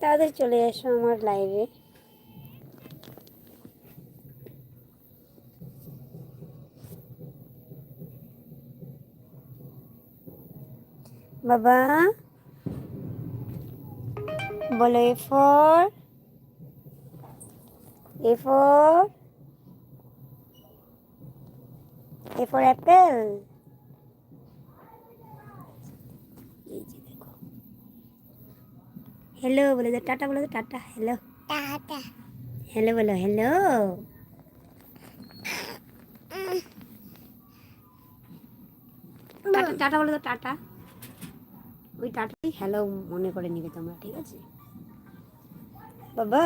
তাদের চলে এসো আমার লাইভে বাবা বলো A four A four A four apple এই যে দেখো হ্যালো বলে দাও টাটা বলে দাও টাটা হ্যালো টাটা। হ্যালো বলো হ্যালো টাটা টাটা বলে দাও টাটা। ওই টাটাই হ্যালো মনে করে নিবে তোমরা ঠিক আছে? বাবা।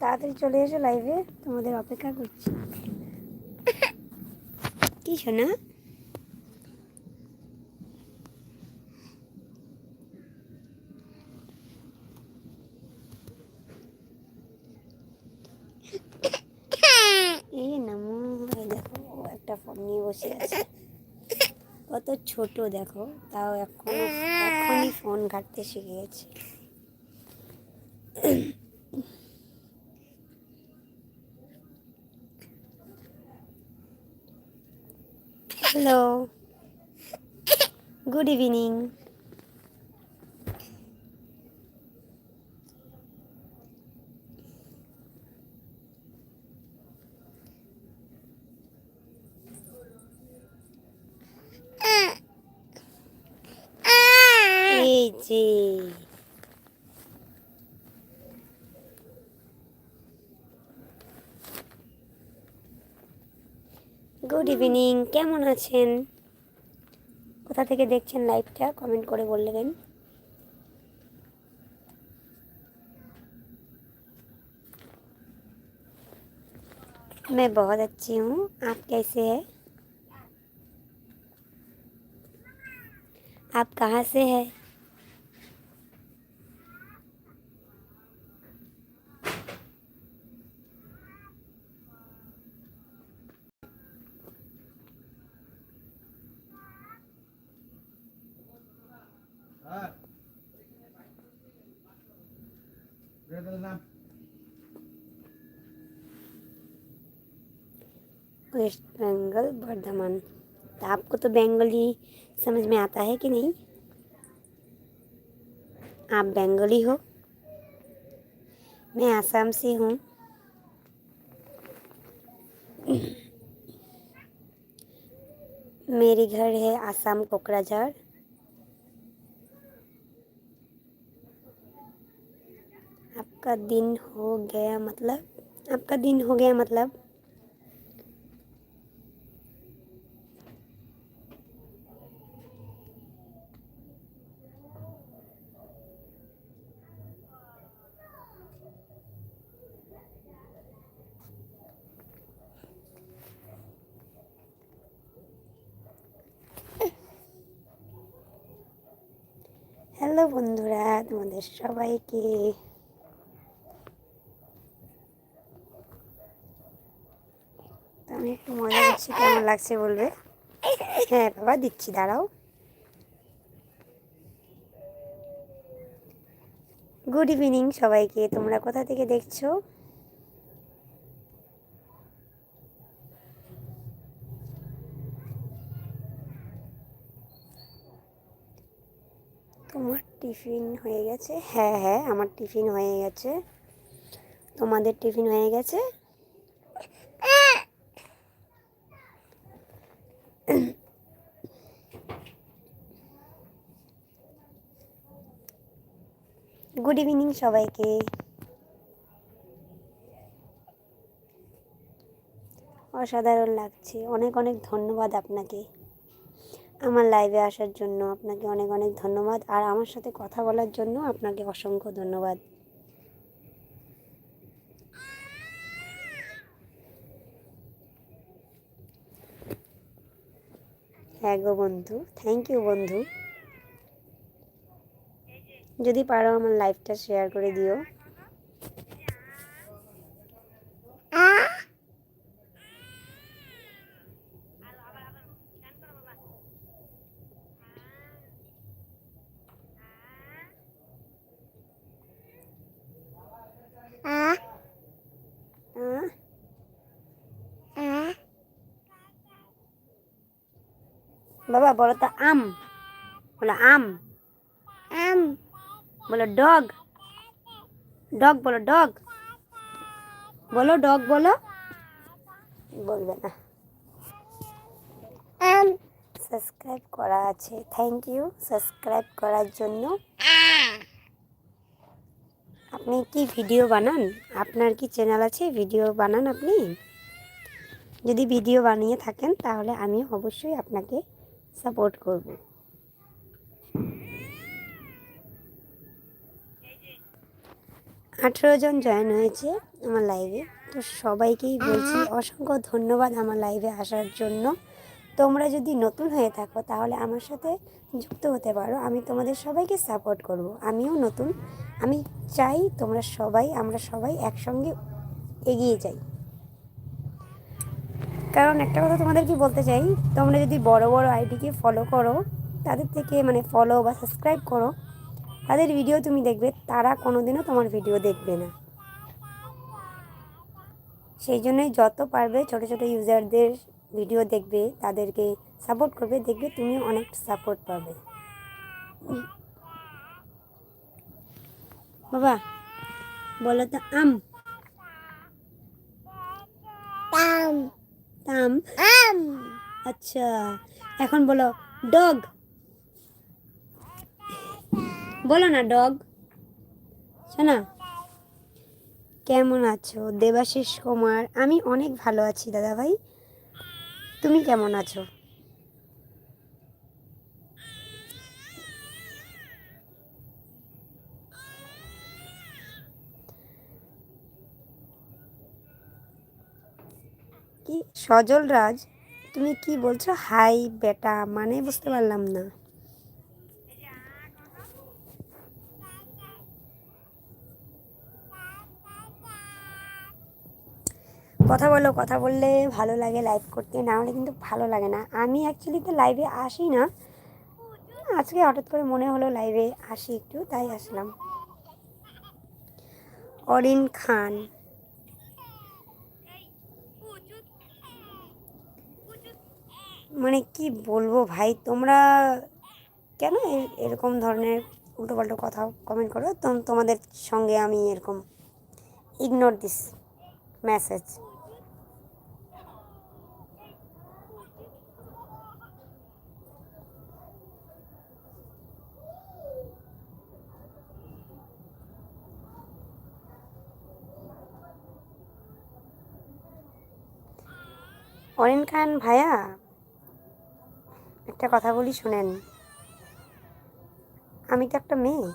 তাড়াতাড়ি চলে এসো লাইভে তোমাদের অপেক্ষা করছি। কি শোনা এই নামো এই দেখো ও একটা ফোন নিয়ে বসে আছে কত ছোট দেখো তাও এখন এখনই ফোন ঘাটতে শিখে গেছে hello good evening এই যে গুড ইভিনিং কেমন আছেন কোথা থেকে দেখছেন লাইভটা কমেন্ট করে বললেন मैं बहुत अच्छी हूँ आप कैसे हैं आप कहाँ से हैं बंगाल बर्धमान तो आपको तो बंगाली समझ में आता है कि नहीं? आप बेंगली हो। मैं आसाम से हूँ। मेरी घर है आसाम कोकराझार। आपका दिन हो गया मतलब? आपका दिन हो गया मतलब? হ্যালো বন্ধুরা, তোমাদের সবাইকে। আমি একটু মজা করছি, কেমন লাগছে বলবে? হ্যাঁ বাবা, দিচ্ছি, দাঁড়াও। গুড ইভিনিং সবাইকে, তোমরা কোথা থেকে দেখছ তোমার টিফিন হয়ে গেছে। হ্যাঁ হ্যাঁ আমার টিফিন হয়ে গেছে। তোমাদের টিফিন হয়ে গেছে? গুড ইভিনিং সবাইকে। অসাধারণ লাগছে। অনেক অনেক ধন্যবাদ আপনাকে। আমার লাইভে আসার জন্য আপনাকে অনেক অনেক ধন্যবাদ। আর আমার সাথে কথা বলার জন্য আপনাকে অসংখ্য ধন্যবাদ। হ্যাঁ গো বন্ধু থ্যাংক ইউ বন্ধু। যদি পারো আমার লাইভটা শেয়ার করে দিও। বাবা, বলো তো আম। বলো আম। আম। বলো ডগ। ডগ, বলো ডগ। বলো ডগ, বলো। বলবে না। আম। সাবস্ক্রাইব করা আছে। থ্যাংক ইউ সাবস্ক্রাইব করার জন্য। আপনি কি ভিডিও বানান? আপনার কি চ্যানেল আছে? ভিডিও বানান আপনি? যদি ভিডিও বানিয়ে থাকেন, তাহলে আমি অবশ্যই আপনাকে সাপোর্ট করব। আঠেরো জন জয়েন হয়েছে আমার লাইভে। তো সবাইকেই বলছি অসংখ্য ধন্যবাদ আমার লাইভে আসার জন্য। তোমরা যদি নতুন হয়ে থাকো তাহলে আমার সাথে যুক্ত হতে পারো। আমি তোমাদের সবাইকে সাপোর্ট করব। আমিও নতুন। আমি চাই তোমরা সবাই, আমরা সবাই একসঙ্গে এগিয়ে যাই। কারণ একটা কথা তোমাদেরকে বলতে চাই? তোমরা যদি বড় বড় আইডিকে ফলো করো, তাদের থেকে মানে ফলো বা সাবস্ক্রাইব করো, তাদের ভিডিও তুমি দেখবে, তারা কোনোদিনও তোমার ভিডিও দেখবে না। সেই জন্যই যত পারবে ছোট ছোট ইউজারদের ভিডিও দেখবে, তাদেরকে সাপোর্ট করবে, দেখবে তুমি অনেক সাপোর্ট পাবে। বাবা, বলো তো, আম। তাম তাম আম। আচ্ছা এখন বলো ডগ। বলো না ডগ। শোনা কেমন আছো? দেবাশিস কুমার আমি অনেক ভালো আছি দাদা ভাই তুমি কেমন আছো কি সজল রাজ, তুমি কি বলছো? হাই বেটা মানে বুঝতে পারলাম না। কথা বলো, কথা বললে ভালো লাগে লাইভ করতে, না হলে কিন্তু ভালো লাগে না। আমি অ্যাকচুয়ালি তো লাইভে আসি না। আজকে হঠাৎ করে মনে হলো লাইভে আসি একটু, তাই আসলাম। অরিন খান মানে কি বলব ভাই? তোমরা কেন এরকম ধরনের উল্টোপাল্টো কথা কমেন্ট করো? তো তোমাদের সঙ্গে আমি এরকম ignore this message Arin Khan ভাইয়া? একটা কথা বলি, শুনেন। আমি তো একটা মেয়ে,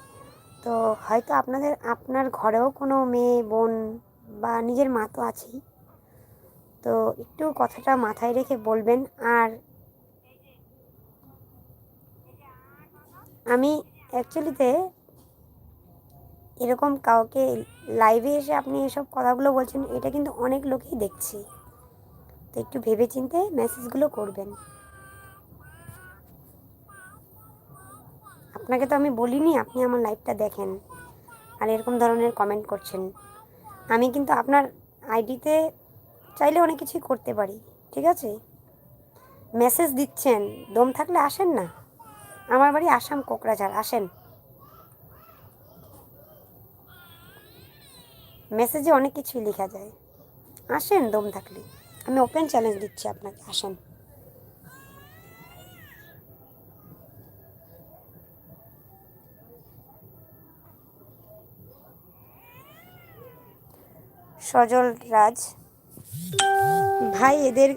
তো হয়তো আপনাদের, আপনার ঘরেও কোনো মেয়ে, বোন বা নিজের মা তো আছেই। তো একটু কথাটা মাথায় রেখে বলবেন, আর আমি অ্যাকচুয়ালিতে এরকম কাউকে লাইভে এসে আপনি এসব কথাগুলো বলছেন, এটা কিন্তু অনেক লোকেই দেখছি। তো একটু ভেবে চিন্তে মেসেজগুলো করবেন। আপনাকে তো আমি বলিনি, আপনি আমার লাইভটা দেখেন আর এরকম ধরনের কমেন্ট করছেন। আমি কিন্তু আপনার আইডিতে চাইলে অনেক কিছুই করতে পারি, ঠিক আছে? মেসেজ দিচ্ছেন, দম থাকলে আসেন না? আমার বাড়ি আসাম, কোকরাঝাড়, আসেন। মেসেজে অনেক কিছুই লেখা যায়। আসেন, দম থাকলে। আমি ওপেন চ্যালেঞ্জ দিচ্ছি আপনাকে, আসেন। সজল রাজ। ভাই, এদের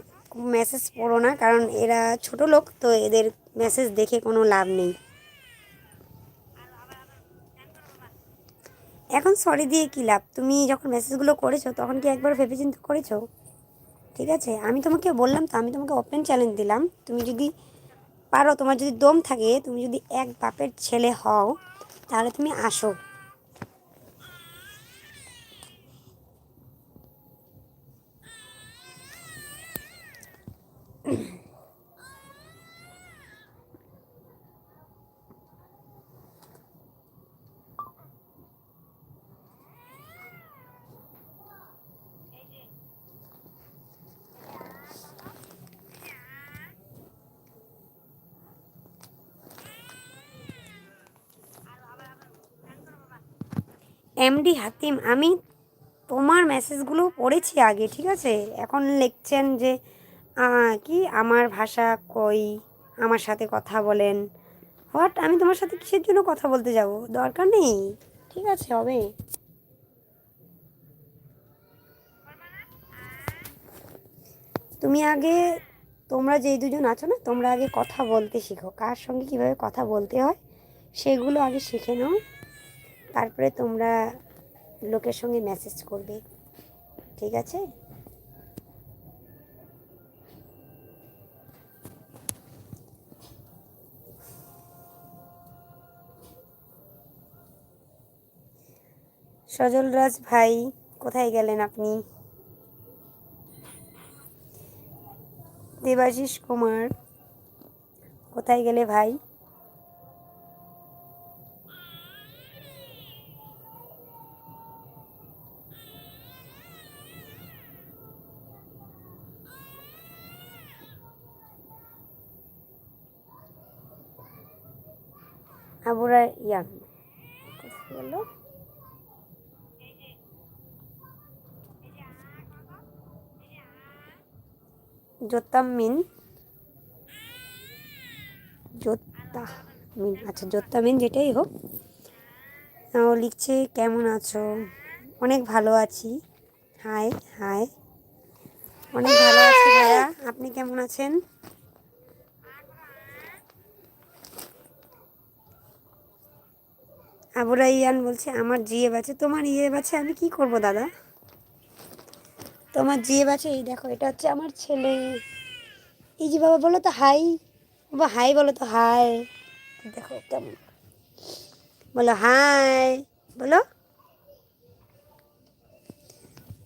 মেসেজ পড়ো না, কারণ এরা ছোট লোক, তো এদের মেসেজ দেখে কোনো লাভ নেই। এখন সরি দিয়ে কী লাভ? তুমি যখন মেসেজগুলো করেছ, তখন কি একবার ভেবে ভেবেচিন্তে করেছ? ঠিক আছে, আমি তোমাকে বললাম তো, আমি তোমাকে ওপেন চ্যালেঞ্জ দিলাম। তুমি যদি পারো, তোমার যদি দম থাকে, তুমি যদি এক বাপের ছেলে হও, তাহলে তুমি আসো। এমডি হাতিম আমি তোমার মেসেজগুলো পড়েছি আগে, ঠিক আছে? এখন লিখছেন যে কি আমার ভাষা কই? আমার সাথে কথা বলেন। হোয়াট আমি তোমার সাথে কিসের জন্য কথা বলতে যাব? দরকার নেই। ঠিক আছে, হবে। তুমি আগে, তোমরা যেই দুজন আছো না, তোমরা আগে কথা বলতে শিখো। কার সঙ্গে কীভাবে কথা বলতে হয়, সেগুলো আগে শিখে নাও। তারপরে তোমরা লোকের সঙ্গে মেসেজ করবে। ঠিক আছে? সজল রাজ ভাই, কোথায় গেলেন আপনি? দেবাশিস কুমার, কোথায় গেলে ভাই আবুরা ইয়ান গেল জোতামিন। জোতা মিন আচ্ছা জোতামিন যেটাই হোক। ও লিখছে, কেমন আছো? অনেক ভালো আছি। Hi hi. অনেক ভালো আছি ভাইয়া। আপনি কেমন আছেন? আবুরা ইয়ান বলছে, আমার জিয়ে বাছে, তোমার ইয়ে বাছে, আমি কি করব দাদা? তোমার জিয়ে বাছে, এই দেখো, এটা হচ্ছে আমার ছেলে। এই যে বাবা, বলো তো হাই। বাবা, হাই বলো তো হাই। দেখো, কেমন? বলো হাই, বলো।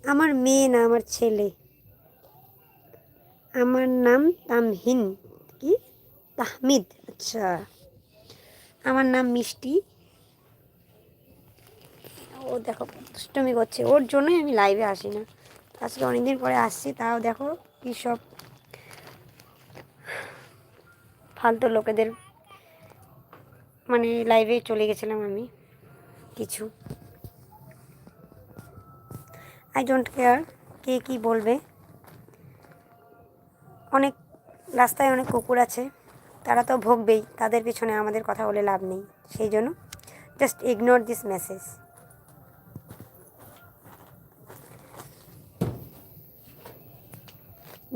আমার মেয়ে না, আমার ছেলে। আমার নাম তামহিন। কি? তাহমিদ আচ্ছা। আমার নাম মিষ্টি। ও দেখো, দুষ্টমি করছে। ওর জন্যই আমি লাইভে আসি না। আজকে অনেকদিন পরে আসছি, তাও দেখো কী সব ফালতু লোকেদের মানে লাইভে চলে গেছিলাম আমি কিছু। আই ডোন্ট কেয়ার কে কি বলবে। অনেক রাস্তায় অনেক কুকুর আছে, তারা তো ভোগবেই, তাদের পিছনে আমাদের কথা বলে লাভ নেই। সেই জন্য জাস্ট ইগনোর দিস মেসেজ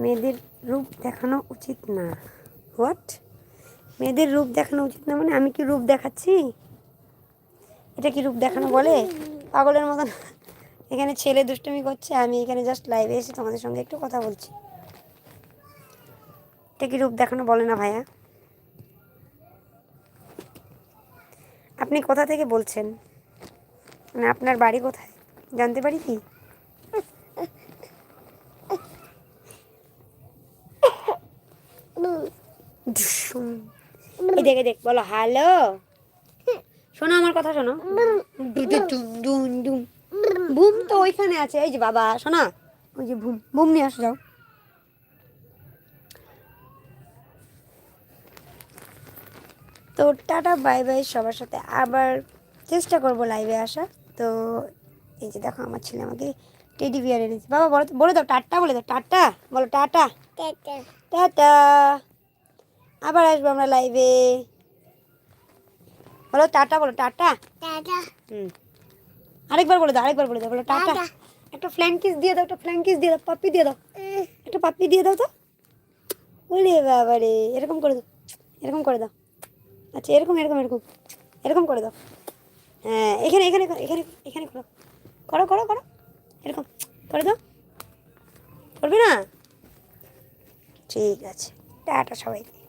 মেয়েদের রূপ দেখানো উচিত না। হোয়াট মেয়েদের রূপ দেখানো উচিত না মানে আমি কি রূপ দেখাচ্ছি? এটা কি রূপ দেখানো বলে? পাগলের মতন। এখানে ছেলে দুষ্টুমি করছে, আমি এখানে জাস্ট লাইভে এসে তোমাদের সঙ্গে একটু কথা বলছি। এটা কি রূপ দেখানো বলে না ভাইয়া? আপনি কোথা থেকে বলছেন? মানে আপনার বাড়ি কোথায়? জানতে পারি কি? এই দেখে দেখ বলো হ্যালো? শোনো আমার কথা শোনো। ডুম ডুম ডুম। বুম তো ওইখানে আছে। এই যে বাবা শোনা। ওই যে বুম। বুম নিয়ে আসো যাও। তো টাটা বাই বাই সবার সাথে। আবার চেষ্টা করব লাইভে আসা তো এই যে দেখো আমার ছেলে আমাকে টেডি বিয়ার এনেছে। বাবা বলো বলে দাও টাটা বলে দাও টাটা। বলো টাটা। টাটা। আবার আসব আমরা লাইভে বলো টাটা বলো টাটা? হুম। আরেকবার বলে দাও আরেকবার বলে দাও বলো টাটা। একটা ফ্ল্যাঙ্কিস দিয়ে দাও একটা ফ্ল্যাঙ্কিস দিয়ে দাও পাপ্পি দিয়ে দাও। একটা পাপ্পি দিয়ে দাও তো। ওরে বাবা রে এরকম করে দাও এরকম করে দাও। আচ্ছা এরকম এরকম এরকম এরকম করে দাও। হ্যাঁ এখানে এখানে এখানে এখানে করো। করো করো করো। এরকম করে দাও। করবে না? ঠিক আছে। টাটা সবাইকে।